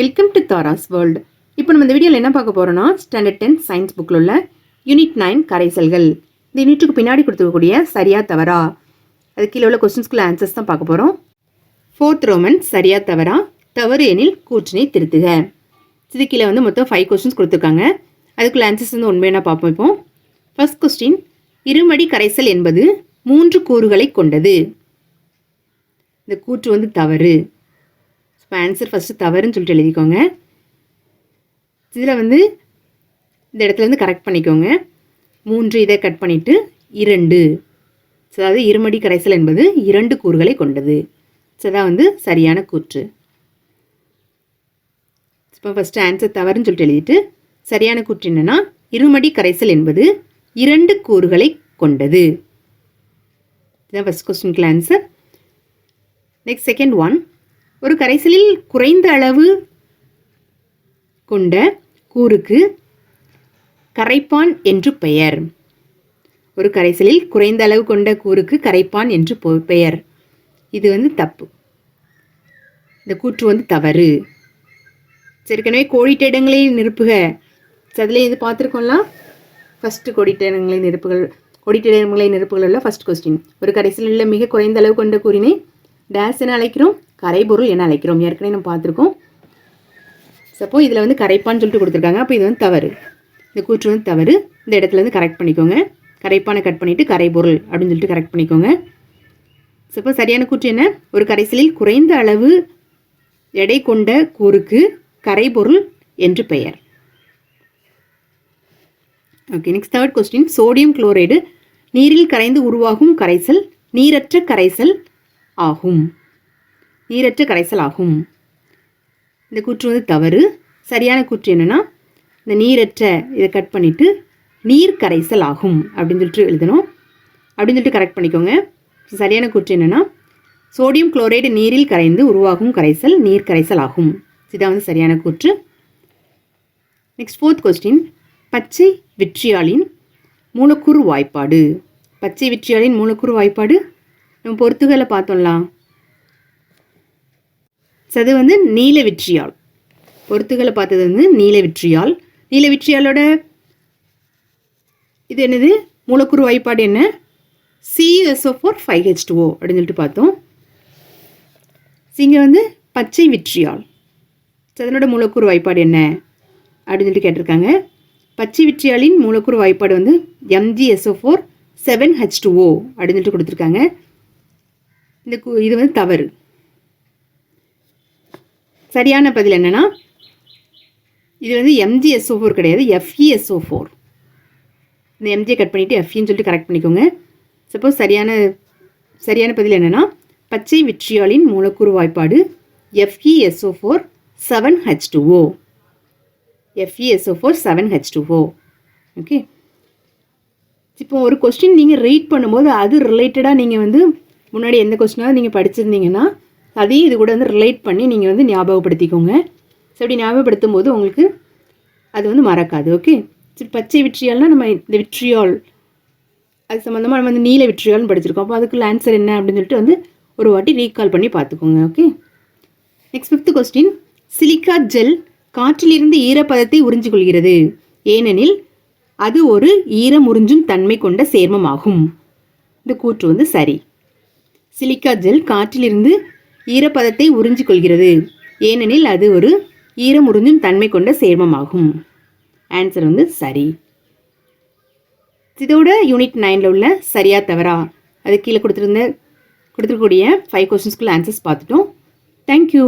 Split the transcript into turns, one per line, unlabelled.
Welcome to Tara's world இப்போ நம்ம இந்த வீடியோவில் என்ன பார்க்க போகிறோம்னா ஸ்டாண்டர்ட் டென் சயின்ஸ் புக்கில் உள்ள யூனிட் நைன் கரைசல்கள். இந்த யூனிட்டுக்கு பின்னாடி கொடுத்துருக்கக்கூடிய சரியா தவறா? அது கீழே உள்ள கொஸ்டின்ஸ்குள்ள ஆன்சர்ஸ் தான் பார்க்க போகிறோம் ஃபோர்த் ரோமன் சரியா தவறா? தவறு எனில் கூற்றினை திருத்துக. இது கீழே வந்து மொத்தம் ஃபைவ் கொஸ்டின்ஸ் கொடுத்துருக்காங்க. அதுக்குள்ள ஆன்சர்ஸ் வந்து உண்மையான பார்ப்போம் இப்போ. ஃபர்ஸ்ட் கொஸ்டின் இருமடி கரைசல் என்பது மூன்று கூறுகளை கொண்டது. இந்த கூற்று வந்து தவறு. இப்போ ஆன்சர் ஃபஸ்ட்டு தவறுன்னு சொல்லிட்டு எழுதிக்கோங்க. இதில் வந்து இந்த இடத்துல இருந்து கரெக்ட் பண்ணிக்கோங்க. மூன்று இதை கட் பண்ணிவிட்டு இரண்டு. ஸோ அதாவது இருமடி கரைசல் என்பது இரண்டு கூறுகளை கொண்டது. ஸோ அதான் வந்து சரியான கூற்று. இப்போ ஃபஸ்ட்டு ஆன்சர் தவறுன்னு சொல்லிட்டு எழுதிட்டு சரியான கூற்று என்னென்னா இருமடி கரைசல் என்பது இரண்டு கூறுகளை கொண்டது. இதுதான் ஃபஸ்ட் கொஸ்டினுக்கு ஆன்சர் நெக்ஸ்ட் செகண்ட் ஒன் ஒரு கரைசலில் குறைந்த அளவு கொண்ட கூறுக்கு கரைப்பான் என்று பெயர். ஒரு கரைசலில் குறைந்த அளவு கொண்ட கூறுக்கு கரைப்பான் என்று பொ- பெயர். இது வந்து தப்பு. இந்த கூற்று வந்து தவறு. சரிக்கனவே கோடிட்ட இடங்களை நிரப்புக. அதில் இது பார்த்துருக்கோம்லாம் ஃபஸ்ட்டு கோடிட்ட இடங்களை நிரப்புகள் கோடிட்ட இடங்களை நிரப்புகள் உள்ள ஃபர்ஸ்ட் கொஸ்டின் ஒரு கரைசலில் உள்ள மிக குறைந்த அளவு கொண்ட கூறினை டேஸ் என அழைக்கிறோம். கரைபொருள் என அழைக்கிறோம். ஏற்கனவே நம்ம பார்த்துருக்கோம். சப்போ இதில் வந்து கரைப்பான்னு சொல்லிட்டு கொடுத்துருக்காங்க. அப்போ இது வந்து தவறு. இந்த கூற்று வந்து தவறு. இந்த இடத்துல வந்து கரெக்ட் பண்ணிக்கோங்க. கரைப்பானை கட் பண்ணிவிட்டு கரைபொருள் அப்படின்னு சொல்லிட்டு கரெக்ட் பண்ணிக்கோங்க. சப்போ சரியான கூற்று என்ன? ஒரு கரைசலில் குறைந்த அளவு எடை கொண்ட கூறுக்கு கரைபொருள் என்று பெயர். Okay next third question sodium chloride நீரில் கரைந்து உருவாகும் கரைசல் நீரற்ற கரைசல் ஆகும். நீரற்ற கரைசல் ஆகும் இந்த கூற்று வந்து தவறு. சரியான கூற்று என்னன்னா இந்த நீரற்ற இதை கட் பண்ணிவிட்டு நீர் கரைசல் ஆகும் அப்படின்னு சொல்லிட்டு எழுதணும். அப்படின்னு சொல்லிட்டு கரெக்ட் பண்ணிக்கோங்க. சரியான கூற்று என்னென்னா சோடியம் குளோரைடு நீரில் கரைந்து உருவாகும் கரைசல் நீர் கரைசல் ஆகும். இதுதான் வந்து சரியான கூற்று. நெக்ஸ்ட் ஃபோர்த் கொஸ்டின் பச்சை விட்ரியாலின் மூலக்கூறு வாய்ப்பாடு. பச்சை விட்ரியாலின் மூலக்கூறு வாய்ப்பாடு? நம்ம பொறுத்துகளை பார்த்தோம்லாம் So, அது வந்து நீல வெற்றியால். பொருத்துகளை பார்த்தது வந்து நீல வெற்றியால். நீல வெற்றியாலோட இது என்னது? மூலக்கூறு வாய்ப்பாடு என்ன? CSO four five H two O அப்படின்னு சொல்லிட்டு பார்த்தோம். இங்கே வந்து பச்சை விற்றியால். அதனோட மூலக்கூறு வாய்ப்பாடு என்ன? அப்படின்னு சொல்லிட்டு கேட்டிருக்காங்க. பச்சை விற்றியாலின் மூலக்கூறு வாய்ப்பாடு வந்து MGSO four seven H two O அப்படின்னு சொல்லிட்டு கொடுத்துருக்காங்க. இந்த கு- இது வந்து தவறு. சரியான பதில் என்னென்னா இது வந்து எம்ஜிஎஸ்ஓ ஃபோர் கிடையாது எஃப்இஎஸ்ஓ ஃபோர் இந்த எம்ஜியை கட் பண்ணிவிட்டு எஃப்இன்னு சொல்லிட்டு கரெக்ட் பண்ணிக்கோங்க. சப்போஸ் சரியான சரியான பதில் என்னென்னா பச்சை விட்ரியாலின் மூலக்கூறு வாய்ப்பாடு FESO four seven H two O FESO four seven H two O okay இப்போ ஒரு கொஸ்டின் நீங்கள் ரீட் பண்ணும்போது அது ரிலேட்டடாக நீங்கள் வந்து முன்னாடி எந்த கொஸ்டினாவது நீங்கள் படிச்சிருந்தீங்கன்னா அதையும் இது கூட வந்து ரிலேட் பண்ணி நீங்கள் வந்து ஞாபகப்படுத்திக்கோங்க. ஸோ அப்படி ஞாபகப்படுத்தும் போது உங்களுக்கு அது வந்து மறக்காது ஓகே சரி பச்சை விட்ரியால்னால் நம்ம இந்த விட்ரியால் அது சம்மந்தமாக நம்ம வந்து நீல விட்ரியால்னு படிச்சிருக்கோம். அப்போ அதுக்குள்ள ஆன்சர் என்ன அப்படின்னு சொல்லிட்டு வந்து ஒரு வாட்டி ரீகால் பண்ணி பார்த்துக்கோங்க okay next fifth question silica gel காற்றிலிருந்து ஈரப்பதத்தை உறிஞ்சு கொள்கிறது ஏனெனில் அது ஒரு ஈரம் உறிஞ்சும் தன்மை கொண்ட சேர்மமாகும். இந்த கூற்று வந்து சரி. சிலிக்கா ஜெல் காற்றிலிருந்து ஈரப்பதத்தை உறிஞ்சிக்கொள்கிறது. ஏனெனில் அது ஒரு ஈரம் உறிஞ்சும் தன்மை கொண்ட சேர்மமாகும். ஆன்சர் வந்து சரி. இதோட யூனிட் நைனில் உள்ள சரியா தவறா? அது கீழே கொடுத்துருந்த கொடுத்துருக்கூடிய ஃபைவ் கொஸ்டின்ஸ்குள்ள ஆன்சர்ஸ் பார்த்துட்டோம். Thank you